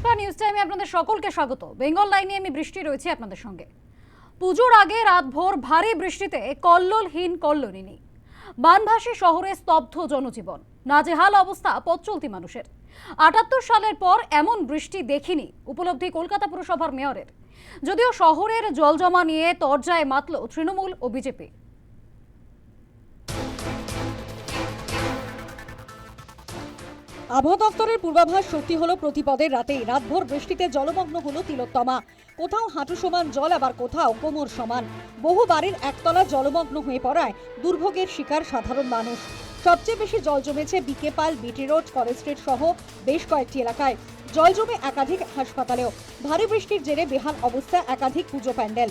নমস্কার নিউজ টাইমে আপনাদের সকলকে স্বাগত। বেঙ্গল লাইনে আমি বৃষ্টি রয়েছে আপনাদের সঙ্গে। পুজোর আগে রাতভর ভারী বৃষ্টিতে কল্লোলহীন কল্লোলিনী। বানভাসী শহরে স্তব্ধ জনজীবন। নাজেহাল অবস্থা পথ চলতি মানুষের। আটাত্তর সালের পর এমন বৃষ্টি দেখিনি উপলব্ধি কলকাতা পুরসভার মেয়রের। যদিও শহরের জলজমা নিয়ে তরজায় মাতল তৃণমূল ও বিজেপি। আবহাওয়া দপ্তরের পূর্বাভাস সত্যি হলো প্রতিপদের রাতেই। রাতভর বৃষ্টিতে জলমগ্ন হলো তিলোত্তমা। কোথাও হাঁটু সমান জল, আবার কোথাও কোমর সমান। বহু বাড়ির একতলা জলমগ্ন হয়ে পড়ায় দুর্ভোগের শিকার সাধারণ মানুষ। সবচেয়ে বেশি জল জমেছে বিকেপাল, বিটি রোড, ফরেস্ট স্ট্রিট সহ বেশ কয়েকটি এলাকায়। জল জমে একাধিক হাসপাতালেও ভারী বৃষ্টির জেরে বেহাল অবস্থা, একাধিক পুজো প্যান্ডেল।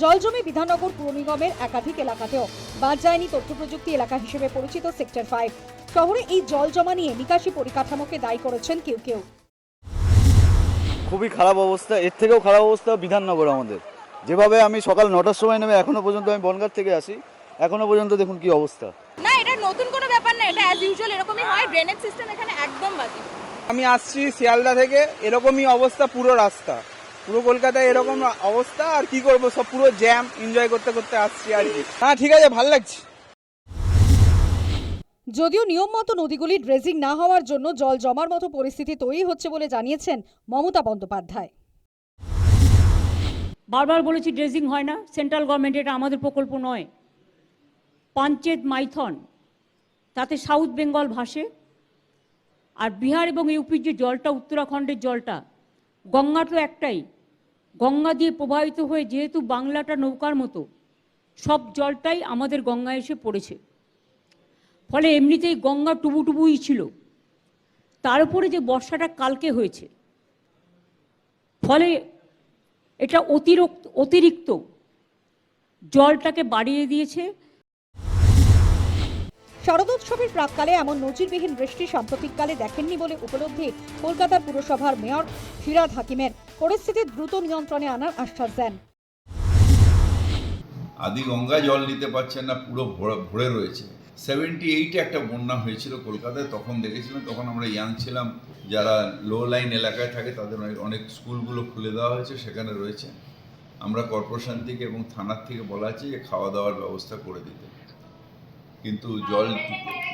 জল জমে বিধাননগর পুর নিগমের একাধিক এলাকাতেও। বাদ যায়নি তথ্য প্রযুক্তি এলাকা হিসেবে পরিচিত সেক্টর ফাইভ। শহরে এই জল জমা নিয়ে নিকাশি পরিকাঠামোকে দায়ী করেছেন কেউ কেউ। খুবই খারাপ অবস্থা এর থেকেও খারাপ অবস্থা বিধাননগর আমাদের। যেভাবে আমি সকাল নটার সময় নেমে এখনও পর্যন্ত আমি বনগাঁ থেকে আসি এখনও পর্যন্ত দেখুন কি অবস্থা। না এটা নতুন কোনো ব্যাপার না এটা অ্যাজ ইউজুয়াল এরকমই হয় ড্রেনেজ সিস্টেম এখানে একদম বাজে। আমি আসছি শিয়ালদা থেকে এরকমই অবস্থা পুরো রাস্তা। পুরো কলকাতায় এরকম অবস্থা আর কি করব সব পুরো জ্যাম এনজয় করতে করতে আসছি আর কি। হ্যাঁ ঠিক আছে ভালো লাগছে। যদিও নিয়ম মতো নদীগুলি ড্রেজিং না হওয়ার জন্য জল জমার মতো পরিস্থিতি তৈরি হচ্ছে বলে জানিয়েছেন মমতা বন্দ্যোপাধ্যায়। বারবার বলেছি ড্রেজিং হয় না, সেন্ট্রাল গভর্নমেন্ট এটা আমাদের প্রকল্প নয়। পাঞ্চেত মাইথন, তাতে সাউথ বেঙ্গল ভাসে, আর বিহার এবং ইউপির যে জলটা, উত্তরাখণ্ডের জলটা, গঙ্গা তো একটাই। গঙ্গা দিয়ে প্রবাহিত হয়ে যেহেতু বাংলাটা নৌকার মতো, সব জলটাই আমাদের গঙ্গায় এসে পড়েছে। ফলে এমনিতেই গঙ্গা টুবু টুবুই ছিল। তার উপরে যে বর্ষাটা কালকে হয়েছে ফলে এটা অতিরিক্ত অতিরিক্ত জলটাকে বাড়িয়ে দিয়েছে। শরদোৎসবের প্রাককালে এমন নজিরবিহীন বৃষ্টি সাম্প্রতিককালে দেখেননি বলে উপলব্ধি কলকাতার পুরসভার মেয়র ফিরাদ হাকিমের। পরিস্থিতি দ্রুত নিয়ন্ত্রণে আনার আশ্বাস দেন। আদি গঙ্গা জল নিতে পারছেন না পুরো ভরে ভরে রয়েছে। সেভেন্টি এইটে একটা বন্যা হয়েছিল কলকাতায়, তখন দেখেছিলাম, তখন আমরা ইয়াং ছিলাম, যারা লো লাইন এলাকায় থাকে তাদের অনেক স্কুলগুলো খুলে দেওয়া হয়েছে, সেখানে রয়েছে। আমরা কর্পোরেশন থেকে এবং থানার থেকে বলা আছে যে খাওয়া দাওয়ার ব্যবস্থা করে দিতে। কিন্তু জল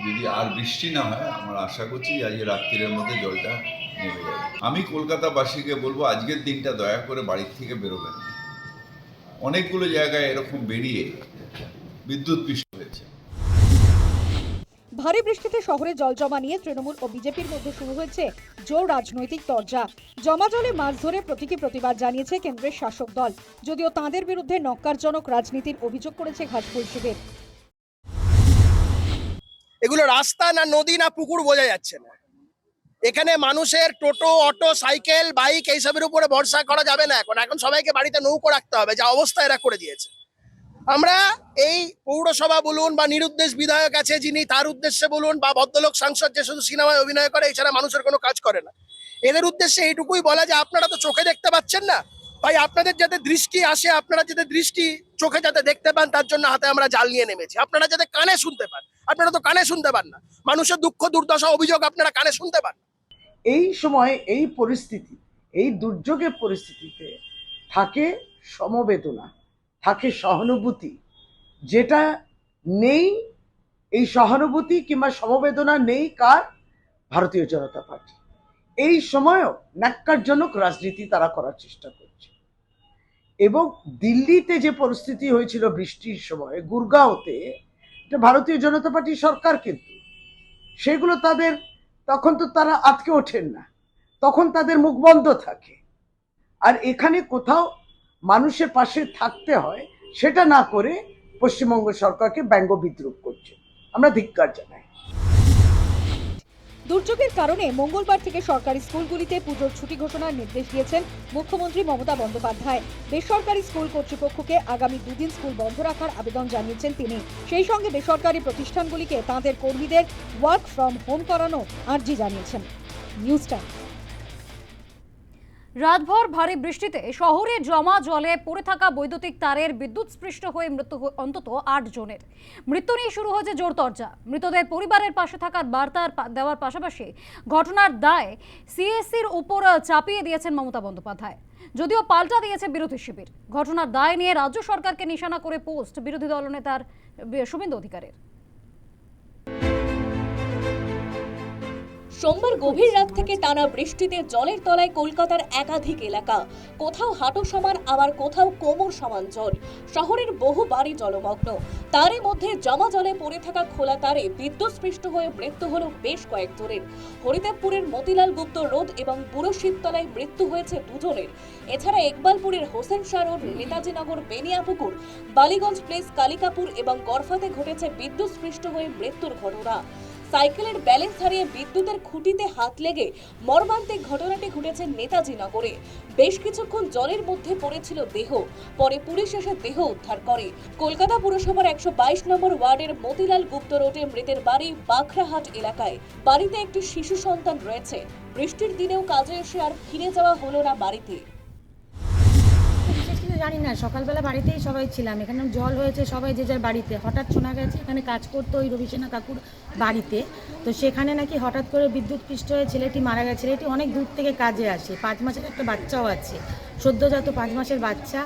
যদি আর বৃষ্টি না হয়, আমরা আশা করছি আজকে রাত্রির মধ্যে জলটা নেমে যাবে। আমি কলকাতাবাসীকে বলব, আজকের দিনটা দয়া করে বাড়ির থেকে বেরোবেন অনেকগুলো জায়গায় এরকম বেরিয়ে বিদ্যুৎ ভারী বৃষ্টিতে শহরে জল জমা নিয়ে তৃণমূল ও বিজেপির মধ্যে শুরু হয়েছে জোর রাজনৈতিক তরজা। জমা জলে মাছ ধরে প্রতীকী প্রতিবাদ জানিয়েছে কেন্দ্রের শাসক দল। যদিও তাঁদের বিরুদ্ধে নক্কারজনক রাজনীতির অভিযোগ করেছে ঘাসফুল শিবির। এগুলো রাস্তা না নদী না পুকুর বোঝা যাচ্ছে না। এখানে মানুষের টোটো, অটো, সাইকেল, বাইক এইসবের উপরে ভরসা করা যাবে না এখন। এখন সবাইকে বাড়িতে নৌকো রাখতে হবে, যা অবস্থা এরা করে দিয়েছে। আমরা এই পৌরসভা বলুন বা নিরুদ্দেশ বিধায়ক আছে যিনি, তার উদ্দেশ্যে বলুন বা ভদ্রলোক সাংসদ যে শুধু সিনেমায় অভিনয় করে, এছাড়া মানুষের কোনো কাজ করে না। এদের উদ্দেশ্যে এইটুকুই বলা যে আপনারা তো চোখে দেখতে পাচ্ছেন না। ভাই, আপনাদের যাতে দৃষ্টি আসে, আপনারা যাতে দৃষ্টি চোখে যাতে দেখতে পান, তার জন্য হাতে আমরা জাল নিয়ে নেমেছি। আপনারা যাতে কানে শুনতে পান, আপনারা তো কানে শুনতে পান না। মানুষের দুঃখ দুর্দশা অভিযোগ আপনারা কানে শুনতে পান এই সময় এই পরিস্থিতি, এই দুর্যোগের পরিস্থিতিতে থাকে সমবেদনা, থাকে সহানুভূতি। যেটা নেই, এই সহানুভূতি কিংবা সমবেদনা নেই কার? ভারতীয় জনতা পার্টি। এই সময়ও ন্যাক্কারজনক রাজনীতি তারা করার চেষ্টা করছে। এবং দিল্লিতে যে পরিস্থিতি হয়েছিল বৃষ্টির সময়, গুরগাঁওতে, এটা ভারতীয় জনতা পার্টি সরকার কিন্তু, সেগুলো তাদের, তখন তো তারা আটকে ওঠেন না। তখন তাদের মুখ বন্ধ থাকে। আর এখানে কোথাও মানুষের পাশে থাকতে হয়, সেটা না করে পশ্চিমবঙ্গ সরকারকে ব্যঙ্গ বিদ্রুপ করছে। আমরা ধিক্কার জানাই। দুর্যোগের কারণে মঙ্গলবার থেকে সরকারি স্কুলগুলিতে পুজোর ছুটি ঘোষণার নির্দেশ দিয়েছেন মুখ্যমন্ত্রী মমতা বন্দ্যোপাধ্যায়। বেসরকারি স্কুল কর্তৃপক্ষকে আগামী দুদিন স্কুল বন্ধ রাখার আবেদন জানিয়েছেন তিনি। সেই সঙ্গে বেসরকারি প্রতিষ্ঠানগুলিকে তাঁদের কর্মীদের ওয়ার্ক ফ্রম হোম করানো আর্জি জানিয়েছেন। News time. রাতভর ভারী বৃষ্টিতে শহরে জমা জলে পড়ে থাকা বৈদ্যুতিক তারের বিদ্যুৎ স্পৃষ্ট হয়ে মৃত্যু অন্তত আট জনের। মৃত্যু নিয়ে শুরু হয়েছে জোরতর্জা মৃতদের পরিবারের পাশে থাকার বার্তা দেওয়ার পাশাপাশি ঘটনার দায় সিএসসির উপর চাপিয়ে দিয়েছেন মমতা বন্দ্যোপাধ্যায়। যদিও পাল্টা দিয়েছে বিরোধী শিবির। ঘটনার দায় নিয়ে রাজ্য সরকারকে নিশানা করে পোস্ট বিরোধী দলনেতার শুভেন্দু অধিকারের। সোমবার গভীর রাত থেকে টানা বৃষ্টিতে জলের তলায় কলকাতার একাধিক এলাকা। কোথাও হাঁটু সমান, আবার কোথাও কোমর সমান জল। শহরের বহু বাড়ি জলমগ্ন। তারই মধ্যে জমা জলে পড়ে থাকা খোলা তারে বিদ্যুৎ স্পৃষ্ট হয়ে মৃত্যু হল বেশ কয়েকজনের হরিদেবপুরের মতিলাল গুপ্ত রোড এবং বুড়ো শীততলায় মৃত্যু হয়েছে দুজনের। এছাড়া ইকবালপুরের হোসেন শাহ রোড, নেতাজিনগর বেনিয়াপুকুর, বালিগঞ্জ প্লেস, কালিকাপুর এবং গরফাতে ঘটেছে বিদ্যুৎ স্পৃষ্ট হয়ে মৃত্যুর ঘটনা। সাইকেলের ব্যালেন্স হারিয়ে বিদ্যুতের খুঁটিতে হাত লেগে মর্মান্তিক ঘটনাটি ঘটেছে নেতাজি নগরে। বেশ কিছুক্ষণ জলের মধ্যে পড়েছিল দেহ। পরে পুলিশ এসে দেহ উদ্ধার করে। কলকাতা পুরসভার একশো বাইশ নম্বর ওয়ার্ডের মতিলাল গুপ্ত রোডে মৃতের বাড়ি বাখরাহাট এলাকায়। বাড়িতে একটি শিশু সন্তান রয়েছে। বৃষ্টির দিনেও কাজে এসে আর ফিরে যাওয়া হলো না বাড়িতে। জানি না সকালবেলা বাড়িতেই সবাই ছিলাম। এখানে জল হয়েছে সবাই যে যার বাড়িতে। হঠাৎ শোনা গেছে এখানে কাজ করতো ওই রবিসেনা কাকুর বাড়িতে। তো সেখানে নাকি হঠাৎ করে বিদ্যুৎ পৃষ্ঠ হয়ে ছেলেটি মারা গেছে। ছেলেটি অনেক দূর থেকে কাজে আসে। পাঁচ মাসের একটা বাচ্চাও আছে। সদ্যজাত পাঁচ মাসের বাচ্চা।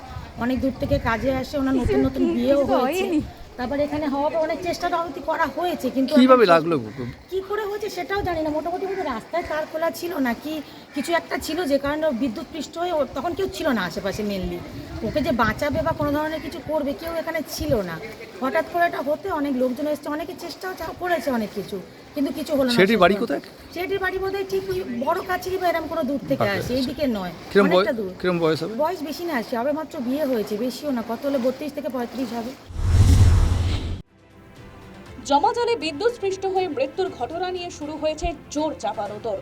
অনেক দূর থেকে কাজে আসে। ওনার নতুন নতুন বিয়েও হয়েছে। তারপর এখানে হওয়ার পর অনেক চেষ্টাটা অবধি করা হয়েছে কিন্তু কীভাবে লাগল কি করে হয়েছে সেটাও জানি না। মোটামুটি বোধহয় রাস্তায় তার খোলা ছিল নাকি কিছু একটা ছিল যে কারণে বিদ্যুৎ পৃষ্ঠ হয়ে তখন কেউ ছিল না আশেপাশে মেনলি ওকে যে বাঁচাবে বা কোনো ধরনের কিছু করবে কেউ এখানে ছিল না। হঠাৎ করে এটা হতে অনেক লোকজন এসছে অনেকে চেষ্টাও করেছে অনেক কিছু কিন্তু কিছু হলো না সেটির বাড়ি কোথায়? সেটির বাড়ি বোধহয় ঠিক ওই বড় কাছেরই বা এরকম কোনো দূর থেকে আসে এইদিকে নয় অনেকটা দূর। কিরম বয়স হবে? বয়স বেশি না আসে আবার মাত্র বিয়ে হয়েছে বেশিও না কত হলে বত্রিশ থেকে পঁয়ত্রিশ হবে। জমা জলে বিদ্যুৎ স্পৃষ্ট হয়ে মৃত্যুর ঘটনা নিয়ে শুরু হয়েছে জোর চাপানোতর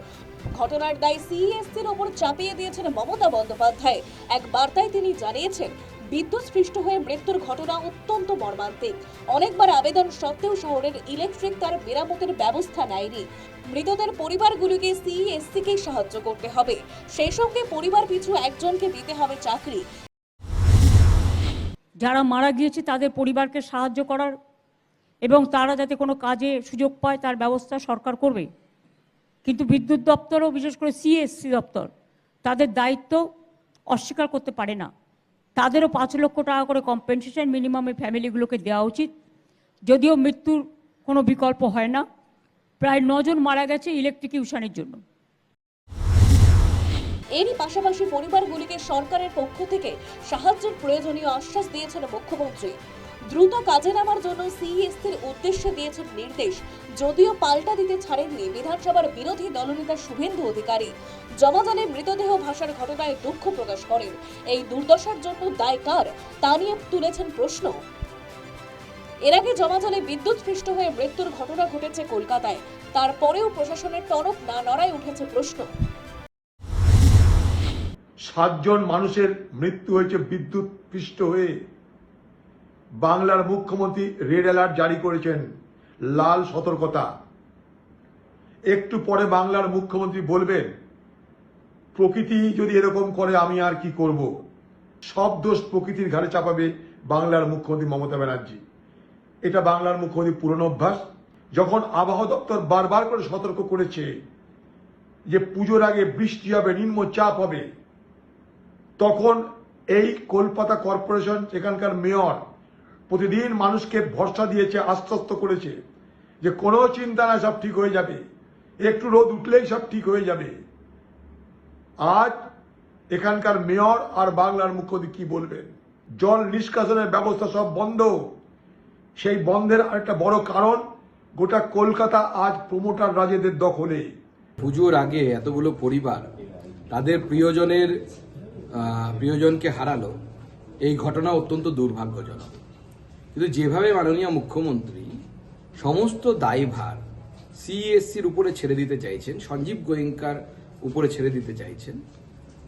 ঘটনার দায় সিইএসসির ওপর চাপিয়ে দিয়েছেন মমতা বন্দ্যোপাধ্যায়। এক বার্তায় তিনি জানিয়েছেন, বিদ্যুৎ স্পৃষ্ট হয়ে মৃত্যুর ঘটনা অত্যন্ত মর্মান্তিক। অনেকবার আবেদন সত্ত্বেও শহরের ইলেকট্রিক তার মেরামতের ব্যবস্থা নেয়নি। মৃতদের পরিবারগুলিকে সিইএসসিকেই সাহায্য করতে হবে। সেই সঙ্গে পরিবার পিছু একজনকে দিতে হবে চাকরি। যারা মারা গিয়েছে, তাদের পরিবারকে সাহায্য করার এবং তারা যাতে কোনো কাজে সুযোগ পায়, তার ব্যবস্থা সরকার করবে। কিন্তু বিদ্যুৎ দপ্তরও, বিশেষ করে সিএসসি দপ্তর, তাদের দায়িত্ব অস্বীকার করতে পারে না। তাদেরও পাঁচ লক্ষ টাকা করে কম্পেনসেশন মিনিমামে ফ্যামিলিগুলোকে দেওয়া উচিত। যদিও মৃত্যুর কোনো বিকল্প হয় না। প্রায় নজন মারা গেছে ইলেকট্রিক ইলেকট্রিকিউশনের জন্য। এরই পাশাপাশি পরিবারগুলিকে সরকারের পক্ষ থেকে সাহায্যের প্রয়োজনীয় আশ্বাস দিয়েছেন মুখ্যমন্ত্রী। দ্রুত কাজে নামার জন্য সিইএসসির উদ্দেশ্যে দিয়েছেন নির্দেশ। যদিও পাল্টা দিতে ছাড়েননি বিধানসভার বিরোধী দলনেতা শুভেন্দু অধিকারী। জমাজলে মৃতদেহ ভাষার ঘটনায় দুঃখ প্রকাশ করেন। এই দুর্দশার জন্য দায় কার? তা নিয়ে তুলেছেন প্রশ্ন। এর আগে জমাজলে বিদ্যুৎ স্পৃষ্ট হয়ে মৃত্যুর ঘটনা ঘটেছে কলকাতায়। তারপরেও প্রশাসনের টনক না নড়ায় উঠেছে প্রশ্ন। সাতজন মানুষের মৃত্যু হয়েছে বিদ্যুৎ পৃষ্ঠ হয়ে। বাংলার মুখ্যমন্ত্রী রেড অ্যালার্ট জারি করেছেন। লাল সতর্কতা। একটু পরে বাংলার মুখ্যমন্ত্রী বলবেন, প্রকৃতি যদি এরকম করে, আমি আর কি করব? সব দোষ প্রকৃতির ঘাড়ে চাপাবে বাংলার মুখ্যমন্ত্রী মমতা ব্যানার্জি। এটা বাংলার মুখ্যমন্ত্রী পুরনো অভ্যাস। যখন আবহাওয়া দপ্তর বারবার করে সতর্ক করেছে যে পুজোর আগে বৃষ্টি হবে নিম্ন চাপ হবে, তখন এই কলকাতা কর্পোরেশন, এখানকার মেয়র প্রতিদিন মানুষকে ভরসা দিয়েছে, আশ্বস্ত করেছে যে কোনো চিন্তা না, সব ঠিক হয়ে যাবে। একটু রোদ উঠলেই সব ঠিক হয়ে যাবে। আজ এখানকার মেয়র আর বাংলার মুখ্যমন্ত্রী কি বলবেন? জল নিষ্কাশনের ব্যবস্থা সব বন্ধ। সেই বন্ধের আরেকটা বড় কারণ, গোটা কলকাতা আজ প্রমোটার রাজেদের দখলে। পুজোর আগে এতগুলো পরিবার তাদের প্রিয়জনের প্রিয়জনকে হারালো। এই ঘটনা অত্যন্ত দুর্ভাগ্যজনক। কিন্তু যেভাবে মাননীয় মুখ্যমন্ত্রী সমস্ত দায়ভার সিএসসির উপরে ছেড়ে দিতে চাইছেন, সঞ্জীব গোয়েঙ্কার উপরে ছেড়ে দিতে চাইছেন,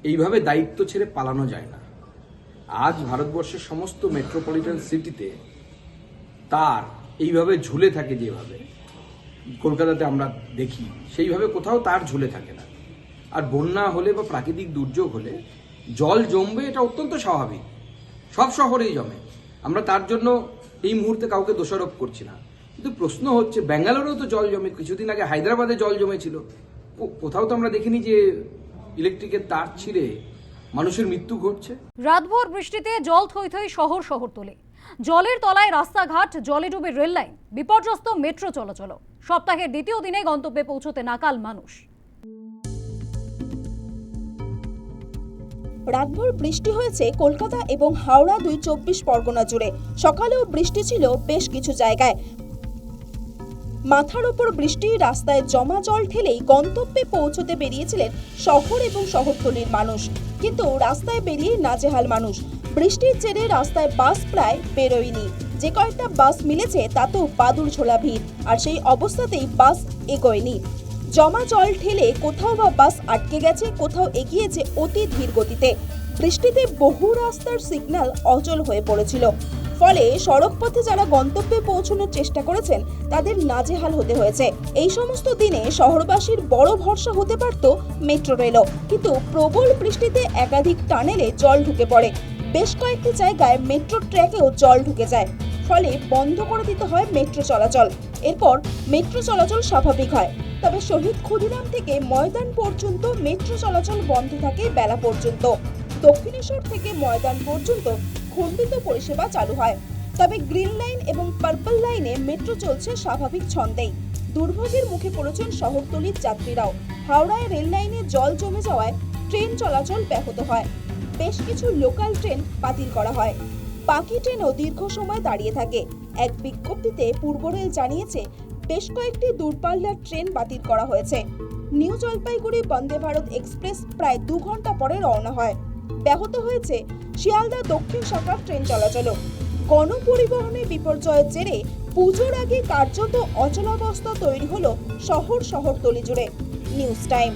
এইভাবে দায়িত্ব ছেড়ে পালানো যায় না। আজ ভারতবর্ষের সমস্ত মেট্রোপলিটন সিটিতে তার এইভাবে ঝুলে থাকে যেভাবে, কলকাতাতে আমরা দেখি, সেইভাবে কোথাও তার ঝুলে থাকে না। আর বন্যা হলে বা প্রাকৃতিক দুর্যোগ হলে জল জমবে এটা অত্যন্ত স্বাভাবিক। সব শহরেই জমে। আমরা তার জন্য এই মুহূর্তে কাউকে দোষারোপ করছি না। কিন্তু প্রশ্ন হচ্ছে, ব্যাঙ্গালোরেও তো জল জমে, কিছুদিন আগে হায়দ্রাবাদে জল জমেছিল। কোথাও তো আমরা দেখিনি যে ইলেকট্রিকের তার ছিঁড়ে মানুষের মৃত্যু ঘটছে। রাতভর বৃষ্টিতে জল থই থই শহর শহরতলি জলের তলায় রাস্তাঘাট, জলে ডুবে রেল লাইন বিপর্যস্ত মেট্রো চলাচল সপ্তাহের দ্বিতীয় দিনে গন্তব্যে পৌঁছতে নাকাল মানুষ। রাতভর বৃষ্টি হয়েছে কলকাতা এবং হাওড়া দুই চব্বিশ পরগনা জুড়ে। সকালেও বৃষ্টি ছিল বেশ কিছু জায়গায়। মাথার ওপর বৃষ্টি, রাস্তায় জমা জল ঠেলেই গন্তব্যে পৌঁছতে বেরিয়েছিলেন শহর এবং শহরতলির মানুষ। কিন্তু রাস্তায় বেরিয়ে নাজেহাল মানুষ। বৃষ্টির জেরে রাস্তায় বাস প্রায় বেরোয়নি। যে কয়েকটা বাস মিলেছে তাতেও বাদুর ঝোলা ভিড়। আর সেই অবস্থাতেই বাস এগোয়নি। জমা জল ঠেলে কোথাও বা বাস আটকে গেছে, কোথাও এগিয়েছে অতি ধীর গতিতে। বৃষ্টিতে বহু রাস্তার সিগন্যাল অচল হয়ে পড়েছিল। ফলে সড়ক পথে যারা গন্তব্যে পৌঁছানোর চেষ্টা করেছেন, তাদের নাজেহাল হতে হয়েছে। এই সমস্ত দিনে শহরবাসীর বড় ভরসা হতে পারত মেট্রো রেলও। কিন্তু প্রবল বৃষ্টিতে একাধিক টানেলে জল ঢুকে পড়ে। বেশ কয়েকটি জায়গায় মেট্রো ট্র্যাকেও জল ঢুকে যায়। ফলে বন্ধ করে দিতে হয় মেট্রো চলাচল। এরপর মেট্রো চলাচল স্বাভাবিক হয়। তবে শহীদ ক্ষুদিরাম থেকে ময়দান পর্যন্ত মেট্রো চলাচল বন্ধ থাকে বেলা পর্যন্ত। দক্ষিণেশ্বর থেকে ময়দান পর্যন্ত খণ্ডিত পরিষেবা চালু হয়। তবে গ্রিন লাইন এবং পার্পল লাইনে মেট্রো চলছে স্বাভাবিক ছন্দেই। দুর্ভোগের মুখে পড়েছেন শহরতলির যাত্রীরাও। হাওড়ায় রেল লাইনে জল জমে যাওয়ায় ট্রেন চলাচল ব্যাহত হয়। বেশ কিছু লোকাল ট্রেন বাতিল করা হয়। বাকি ট্রেনও দীর্ঘ সময় দাঁড়িয়ে থাকে। এক বিজ্ঞপ্তিতে পূর্ব রেল জানিয়েছে বেশ কয়েকটি দূরপাল্লার ট্রেন বাতিল করা হয়েছে। নিউ জলপাইগুড়ি বন্দে ভারত এক্সপ্রেস প্রায় দু ঘণ্টা পরে রওনা হয়। ব্যাহত হয়েছে শিয়ালদা দক্ষিণ শাখার ট্রেন চলাচলও গণপরিবহনে বিপর্যয়ের জেরে পুজোর আগে কার্যত অচলাবস্থা তৈরি হলো শহর শহরতলি জুড়ে নিউজ টাইম।